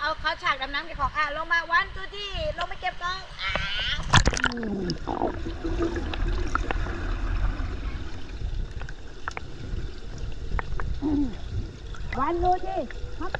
เอาเขาฉากดำน้ำเก็บของอะลงมาวันตัวที่ลงไปเก็บของอ่าวันดูที่ครับ